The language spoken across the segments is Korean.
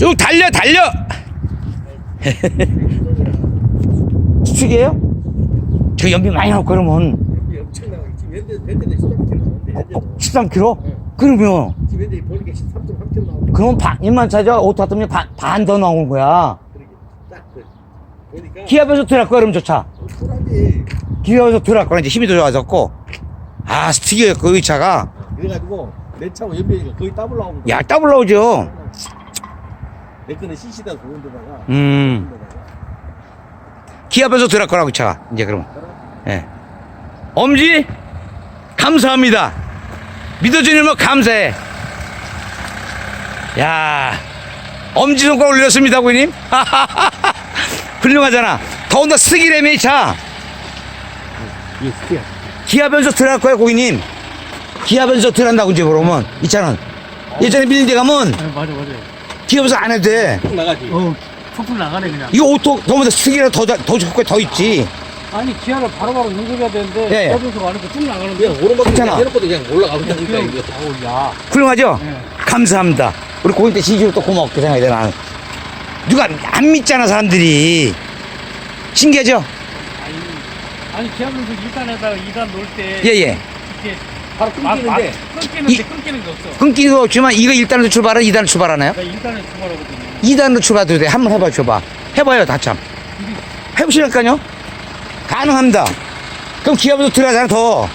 쭉 달려 달려! 수축이에요? 저 연비 많이 나올 그러면. 지금 현대도 13km 나오는데 어, 현대도 13km? 그러면. 지금 현대 보니까 13.3km 나오는데 그럼 반만 차죠 오토 하면 반더 나오는 거야. 딱그 보니까. 기압에서 들어갈 거야 그럼 저차 쿨하지. 기압에서 들어갈 거야. 이제 힘이 더 좋아졌고. 아 스틱이 그 차가. 그래가지고 내 차하고 연비가 거의 더블 나오는 야 더블 나오죠 내 거는 CC다 좋은 데다가 음 데다가 기압에서 들어갈 거라고 이 차가 이제 그럼 예. 엄지 감사합니다. 믿어주는 뭐 감사해. 야 엄지 손가락 올렸습니다, 고객님. 훌륭하잖아. 더군다나 스기래매 이 차. 이게 스티야 기압에서 들어갈 거야, 고객님. 기압에서 들어간다고 이제 그러면 이 차는 예전에 밀린 데 가면 아, 맞아 맞아. 기압에서 안 해도 돼. 쭉 나가지 어, 툭툭 나가네 그냥. 이거 오토 더보다 스기라 더더 좋고 더 있지. 아니 기아를 바로바로 연결해야 되는데 예. 떠들면서 가니까 쭉 나가는데. 그냥 오른바퀴 괜찮아. 그냥 해놓고도 그냥 올라가고 그냥 그냥 이거 어우 야. 훌륭하죠? 예. 감사합니다. 우리 고객님들 진심으로 또 고맙게 생각이 돼, 나는. 누가 안 믿잖아, 사람들이. 신기하죠? 아니 아니 기아면서 2단에다가 2단 놓을 때 예, 예. 이렇게 바로 끊기는데 끊기는데 이- 끊기는 게 없어. 끊기는 거 없지만 이거 1단으로 출발하나 2단으로 출발하나요? 그러니까 2단에 출발하거든요. 2단으로 출발해도 돼. 한번 해봐, 줘봐. 해봐요, 다 참. 해보시라니까요. 가능합니다. 그럼 기압으로 들어가잖아, 더.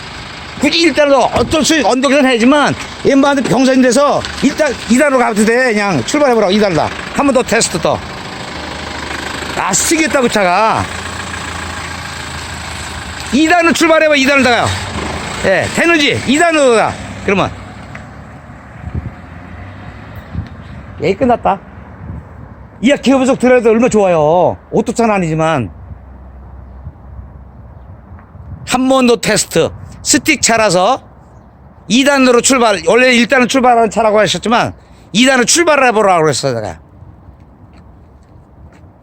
굳이 1단으로 어쩔 수 없이 언덕에서는 해야지만 웬만한 경사인 데서 일단 2단으로 가도 돼. 그냥 출발해보라고, 2단으로. 한번 더 테스트 더. 아, 쓰겠다, 그 차가. 2단으로 출발해봐, 2단으로 가요. 예, 되는지 2단으로 가. 그러면. 얘기 끝났다. 이야 기어분석 들어도 얼마나 좋아요. 오토차는 아니지만. 한 번 더 테스트. 스틱 차라서 2단으로 출발, 원래 1단은 출발하는 차라고 하셨지만 2단은 출발을 해보라고 그랬어요, 내가.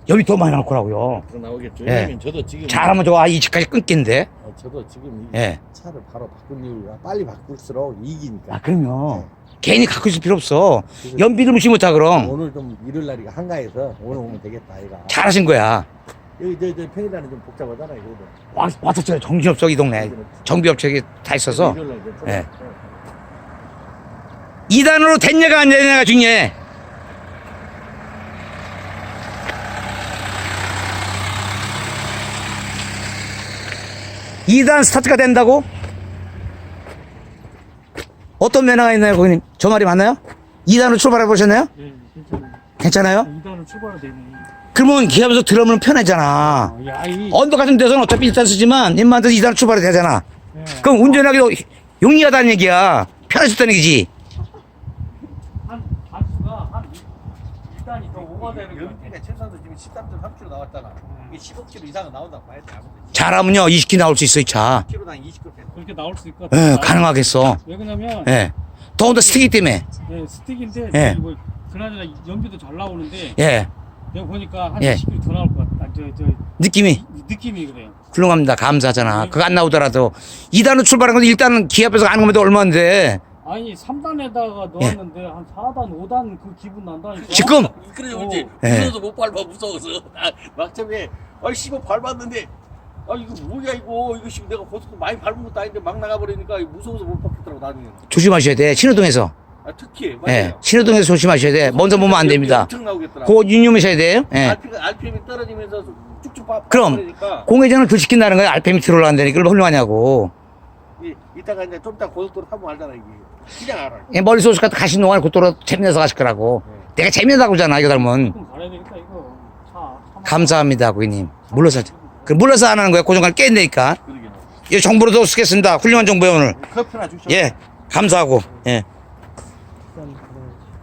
여기 더 많이 나올 거라고요. 나오겠죠 예. 저도 지금 잘하면 좋아. 이 집까지 끊긴데. 어, 저도 지금 이 예. 차를 바로 바꾼 이유가 빨리 바꿀수록 이기니까 아, 그럼요. 괜히 갖고 있을 필요 없어. 연비를 무시 못하, 그럼. 오늘 좀 일요일 날이가 한가해서 오늘 오면 되겠다 이가 잘하신 거야. 여기 저, 저 평일날은 좀 복잡하잖아 이거 와, 왔었잖아요. 정신없어, 이 동네. 정비업체 다 있어서. 일요일 날 좀. 예. 2단으로 됐냐가 안 됐냐가 중요해. 이단 스타트가 된다고? 어떤 면허가 있나요, 고객님? 저 말이 맞나요? 2단으로 출발해 보셨나요? 예, 괜찮아요. 괜찮아요? 2단은 출발은 되네. 그러면 기압에서 들어오면 편하잖아. 아, 야, 이. 언덕 같은 데서는 어차피 1단 쓰지만 인마한테 2단 출발이 되잖아. 예. 그럼 운전하기도 용이하다는 얘기야. 편해졌다는 얘기지. 한 단수가 한 2단이 더 오버되는 거 같아. 연비가 최소한도 지금 13.3km 나왔잖아 이게 15km 이상은 나온다고 봐야 돼 잘하면요 20키 나올 수 있어 이 차. 10km당 20km 뺐 그렇게 나올 수 있을 것 같아. 예, 가능하겠어. 왜 그러냐면 예. 더군다나 스틱이 때문에. 네, 스틱인데 예. 뭐 그나저나 연비도 잘 나오는데 예. 내가 보니까 한 예. 20km 더 나올 것 같다. 저, 저 느낌이 느낌이 그래요. 훌륭합니다. 감사하잖아. 그거 안 나오더라도 2단으로 출발한 건데 1단은 기압에서 가는 것만 얼마인데. 아니 3단에다가 넣었는데 한 4단, 5단 그 기분 난다니까. 예. 지금 그래서 어. 이제 예. 무서워서 못 밟아 무서워서 아, 막점에 아이 씨발 밟았는데 아 이거 뭐야 이거 이거 씨 내가 고속도 많이 밟은 것도 아닌데 막 나가버리니까 무서워서 못 밟겠더라고 나중에 조심하셔야 돼. 신호등에서. 아 특히 예. 맞아요 신호등에서 조심하셔야 돼. 먼저 보면 안 됩니다. 엄청 나오겠더라 그거 유념하셔야 돼요. 예. RPM이 떨어지면서 쭉쭉 밟 그럼. 공회전을 더 시킨다는 거야. RPM이 들어올라간다니까. 그걸 훌륭하냐고. 이, 이따가 이제 좀 이따 고속도로 타면 알잖아 이게 그냥 알아 예, 멀리서 오실 것 가신 동안 고도로 재미내서 가실 거라고. 내가 재미내다고 그러잖아. 이거 닮은. 조금 가야 되겠다 이거. 차. 차 감사합니다, 고객님. 물러서. 그 물러서 안 하는 거야. 깼네니까. 그러게 이 정보로도 쓰겠습니다. 훌륭한 정보요 오늘. 커피나 주셔 예, 감사하고. 예.